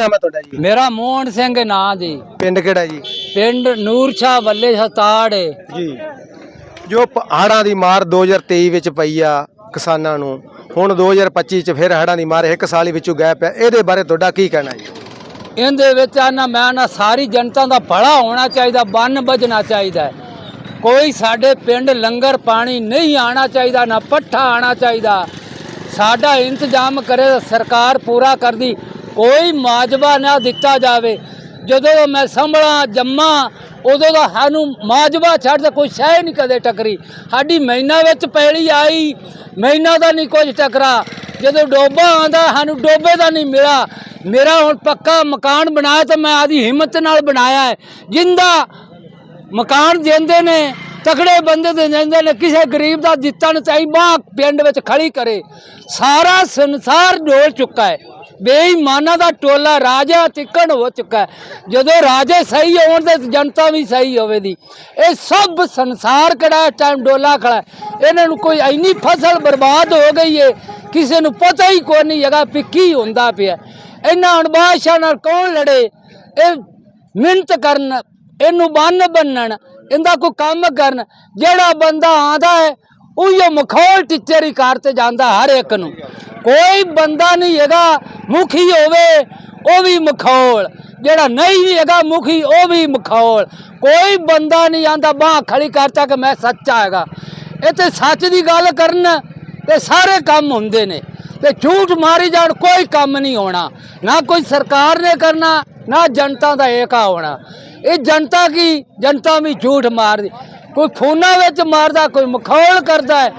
ਨਾਮ ਹੈ ਤੁਹਾਡਾ ਜੀ? ਮੇਰਾ ਮੋਹਨ ਸਿੰਘ ਨਾਂ ਜੀ। ਪਿੰਡ ਕਿਹੜਾ ਜੀ? ਪਿੰਡ ਨੂਰ ਸ਼ਾਹ ਵੱਲੇ ਹਤਾੜ ਏ ਜੀ ਜੋ ਹੜਾਂ ਦੀ ਮਾਰ 2023 ਵਿੱਚ ਪਈ ਆ ਕਿਸਾਨਾਂ ਨੂੰ ਹੁਣ 2025 ਚ ਫਿਰ ਹੜਾਂ ਦੀ ਮਾਰ ਇੱਕ ਸਾਲ ਹੀ ਵਿੱਚੋਂ ਗੈਪ ਹੈ। ਇਹਦੇ ਬਾਰੇ ਤੁਹਾਡਾ ਕੀ ਕਹਿਣਾ ਜੀ? ਇਹਦੇ ਵਿੱਚ ਆਨਾ ਮੈਂ ਨਾ ਸਾਰੀ ਜਨਤਾ ਦਾ ਭਲਾ ਹੋਣਾ ਚਾਹੀਦਾ ਬੰਨ ਵੱਜਣਾ ਚਾਹੀਦਾ। ਕੋਈ ਸਾਡੇ ਪਿੰਡ ਲੰਗਰ ਪਾਣੀ ਨਹੀਂ ਆਣਾ ਚਾਹੀਦਾ ਨਾ ਪੱਠਾ ਆਣਾ ਚਾਹੀਦਾ। ਸਾਡਾ ਇੰਤਜ਼ਾਮ ਕਰੇ ਸਰਕਾਰ ਪੂਰਾ ਕਰਦੀ। ਕੋਈ ਮਾਜਵਾ ਨਾ ਦਿੱਤਾ ਜਾਵੇ। ਜਦੋਂ ਮੈਂ ਸੰਭਲਾਂ, ਜੰਮਾ, ਉਦੋਂ ਦਾ ਸਾਨੂੰ ਮਾਜਵਾ ਛੱਡ ਤੇ ਕੋਈ ਸ਼ੈ ਨਹੀਂ ਕਦੇ ਟਕਰੀ। ਸਾਡੀ ਮਹੀਨਾ ਵਿੱਚ ਪੈਲੀ ਆਈ, ਮਹੀਨਾ ਦਾ ਨਹੀਂ ਕੁਝ ਟਕਰਾ। ਜਦੋਂ ਡੋਬਾ ਆਂਦਾ ਸਾਨੂੰ ਡੋਬੇ ਦਾ ਨਹੀਂ ਮਿਲਾ ਮੇਰਾ ਹੁਣ ਪੱਕਾ ਮਕਾਨ ਬਣਾਇਆ ਤਾਂ ਮੈਂ ਆਦੀ ਹਿੰਮਤ ਨਾਲ ਬਣਾਇਆ ਹੈ। ਜਿੰਦਾ ਮਕਾਨ ਦਿੰਦੇ ਨੇ, ਤਕੜੇ ਬੰਦੇ ਦੇ ਦਿੰਦੇ ਨੇ, ਕਿਸੇ ਗਰੀਬ ਦਾ ਦਿੱਤਾ ਨਹੀਂ ਚਾਹੀ ਬਾਹ ਪਿੰਡ ਵਿੱਚ ਖੜੀ ਕਰੇ। ਸਾਰਾ ਸੰਸਾਰ ਡੋਲ ਚੁੱਕਾ ਹੈ। ਬੇਈਮਾਨਾਂ ਦਾ ਟੋਲਾ ਰਾਜਾ ਤਿੱਕਣ ਹੋ ਚੁੱਕਾ ਜਦੋਂ ਰਾਜੇ ਸਹੀ ਹੋਣ ਤੇ ਜਨਤਾ ਵੀ ਸਹੀ ਹੋਵੇਗੀ। ਇਹ ਸਭ ਸੰਸਾਰ ਕਿਹੜਾ ਟਾਈਮ ਡੋਲਾ ਖੜਾ ਇਹਨਾਂ ਨੂੰ ਕੋਈ ਇੰਨੀ ਫਸਲ ਬਰਬਾਦ ਹੋ ਗਈ ਏ, ਕਿਸੇ ਨੂੰ ਪਤਾ ਹੀ ਕੋਈ ਨਹੀਂ ਹੈਗਾ ਵੀ ਕੀ ਹੁੰਦਾ ਪਿਆ। ਇਹਨਾਂ ਅਣਬਾਸ਼ਾਂ ਨਾਲ ਕੌਣ ਲੜੇ? ਇਹ ਮਿਹਨਤ ਕਰਨ, ਇਹਨੂੰ ਬੰਨ ਬੰਨਣ, ਇਹਦਾ ਕੋਈ ਕੰਮ ਕਰਨ, ਜਿਹੜਾ ਬੰਦਾ ਆਂਦਾ ਹੈ, ਉਹ ਮਖੌਲ ਟਿੱਚਰੀ ਹੀ ਤੇ ਜਾਂਦਾ ਹਰ ਇੱਕ ਨੂੰ। ਕੋਈ ਬੰਦਾ ਨਹੀਂ ਹੈਗਾ ਮੁਖੀ ਹੋਵੇ, ਉਹ ਵੀ ਮਖੌਲ। ਜਿਹੜਾ ਨਹੀਂ ਹੈਗਾ ਮੁਖੀ, ਉਹ ਵੀ ਮਖੌਲ। ਕੋਈ ਬੰਦਾ ਨਹੀਂ ਆਂਦਾ, ਬਾਹ ਖੜੀ ਕਰਤਾ ਕਿ ਮੈਂ ਸੱਚਾ ਹੈਗਾ। ਇਹ ਤੇ ਸੱਚ ਦੀ ਗੱਲ ਕਰਨ ਤੇ ਸਾਰੇ ਕੰਮ ਹੁੰਦੇ ਨੇ। ਤੇ ਝੂਠ ਮਾਰੀ ਜਾਣ ਕੋਈ ਕੰਮ ਨਹੀਂ ਹੋਣਾ। ਨਾ ਕੋਈ ਸਰਕਾਰ ਨੇ ਕਰਨਾ, ਨਾ ਜਨਤਾ ਦਾ ਏਕਾ ਹੋਣਾ। ਇਹ ਜਨਤਾ ਕੀ? ਜਨਤਾ ਵੀ ਝੂਠ ਮਾਰਦੀ। ਕੋਈ ਫੋਨਾਂ ਵਿੱਚ ਮਾਰਦਾ, ਕੋਈ ਮਖੌਲ ਕਰਦਾ ਹੈ।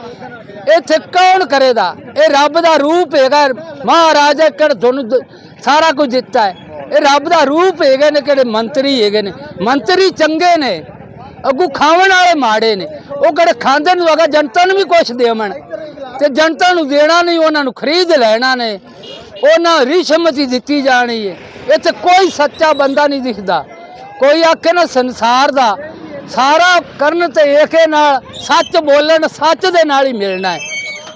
ਇੱਥੇ ਕੌਣ ਕਰੇਗਾ? ਇਹ ਰੱਬ ਦਾ ਰੂਪ ਹੈਗਾ। ਮਹਾਰਾਜ ਕਿਹੜਾ ਤੁਹਾਨੂੰ ਸਾਰਾ ਕੁਝ ਦਿੱਤਾ ਹੈ। ਇਹ ਰੱਬ ਦਾ ਰੂਪ ਹੈਗੇ ਨੇ, ਕਿਹੜੇ ਮੰਤਰੀ ਹੈਗੇ ਨੇ। ਮੰਤਰੀ ਚੰਗੇ ਨੇ। ਅੱਗੂ ਖਾਵਣ ਵਾਲੇ ਮਾੜੇ ਨੇ। ਉਹ ਕਿਹੜੇ ਖਾਂਦੇ ਨੂੰ ਅਗਾ ਜਨਤਾ ਨੂੰ ਵੀ ਕੁਛ ਦੇਵਣ। ਤੇ ਜਨਤਾ ਨੂੰ ਦੇਣਾ ਨਹੀਂ, ਉਹਨਾਂ ਨੂੰ ਖਰੀਦ ਲੈਣਾ ਨੇ। ਉਹਨਾਂ ਰਿਸ਼ਵਤ ਹੀ ਦਿੱਤੀ ਜਾਣੀ ਹੈ। ਇੱਥੇ ਕੋਈ ਸੱਚਾ ਬੰਦਾ ਨਹੀਂ ਦਿਖਦਾ। ਕੋਈ ਆਖੇ ਨਾ ਸੰਸਾਰ ਦਾ ਸਾਰਾ ਕਰਨ ਤੇ ਏਕੇ ਨਾਲ ਸੱਚ ਬੋਲਣ ਸੱਚ ਦੇ ਨਾਲ ਹੀ ਮਿਲਣਾ ਹੈ।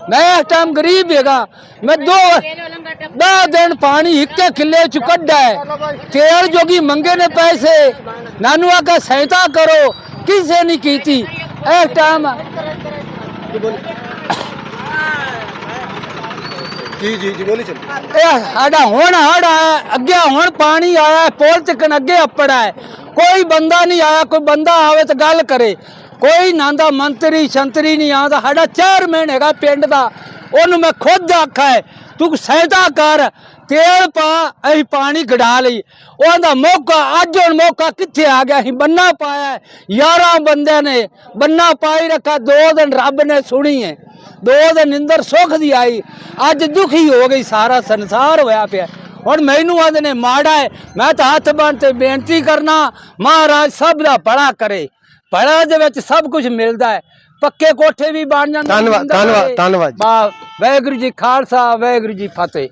ਮੈਂ ਇਸ ਟਾਈਮ ਗਰੀਬ ਹੈਗਾ। ਮੈਂ ਦੋ ਦਸ ਦਿਨ ਪਾਣੀ ਇੱਕੇ ਕਿੱਲੇ ਚ ਕੱਢਾ ਹੈ। ਤੇਲ ਜੋਗੀ ਮੰਗੇ ਨੇ ਪੈਸੇ। ਨਾਨੂ ਆਖਾ ਸਹਾਇਤਾ ਕਰੋ। ਕਿਸੇ ਨਹੀਂ ਕੀਤੀ। ਇਸ ਟਾਈਮ ਜੀ ਜੀ ਜੀ ਬੋਲੀ ਚੱਲ। ਇਹ ਸਾਡਾ ਹੁਣ ਹੜ ਅੱਗੇ ਹੁਣ ਪਾਣੀ ਆਇਆ। ਪੋਲ ਚੱਕਣ ਅੱਗੇ ਅੱਪੜਾ ਹੈ ਕੋਈ ਬੰਦਾ ਨਹੀਂ ਆਇਆ, ਕੋਈ ਬੰਦਾ ਆਵੇ ਤਾਂ ਗੱਲ ਕਰੇ। ਕੋਈ ਨਾਂਦਾ ਮੰਤਰੀ, ਸ਼ੰਤਰੀ ਨਹੀਂ ਆਉਂਦਾ। ਸਾਡਾ ਚੇਅਰਮੈਨ ਹੈਗਾ ਪਿੰਡ ਦਾ। ਉਹਨੂੰ ਮੈਂ ਖੁਦ ਆਖਾ ਹੈ, ਤੂੰ ਸਹਾਇਤਾ ਕਰ, ਤੇਲ ਪਾ, ਅਸੀਂ ਪਾਣੀ ਕਢਾ ਲਈ। ਉਹਦਾ ਮੌਕਾ, ਅੱਜ ਹੁਣ ਮੌਕਾ ਕਿੱਥੇ ਆ ਗਿਆ? ਅਸੀਂ ਬੰਨਾ ਪਾਇਆ ਯਾਰਾਂ ਬੰਦਿਆਂ ਨੇ ਬੰਨਾ ਪਾਈ ਰੱਖਾ ਦੋ ਦਿਨ ਰੱਬ ਨੇ ਸੁਣੀ ਹੈ। ਦੋ ਦਿਨ ਇੰਦਰ ਸੁੱਖ ਦੀ ਆਈ। ਅੱਜ ਦੁਖੀ ਹੋ ਗਈ, ਸਾਰਾ ਸੰਸਾਰ ਹੋਇਆ ਪਿਆ। ਹੁਣ ਮੈਨੂੰ ਆਂਦੇ ਨੇ ਮਾੜਾ ਹੈ ਮੈਂ ਤਾਂ ਹੱਥ ਬੰਨ ਤੇ ਬੇਨਤੀ ਕਰਨਾ ਮਹਾਰਾਜ ਸਭ ਦਾ ਭਲਾ ਕਰੇ। ਭਲਾ ਦੇ ਵਿੱਚ ਸਭ ਕੁਝ ਮਿਲਦਾ ਹੈ ਪੱਕੇ ਕੋਠੇ ਵੀ ਬਣ ਜਾਂਦੇ ਧੰਨਵਾਦ, ਧੰਨਵਾਦ। ਧੰਨਵਾਦ ਵਾਹਿਗੁਰੂ ਜੀ ਖਾਲਸਾ ਵਾਹਿਗੁਰੂ ਜੀ ਫਤਿਹ।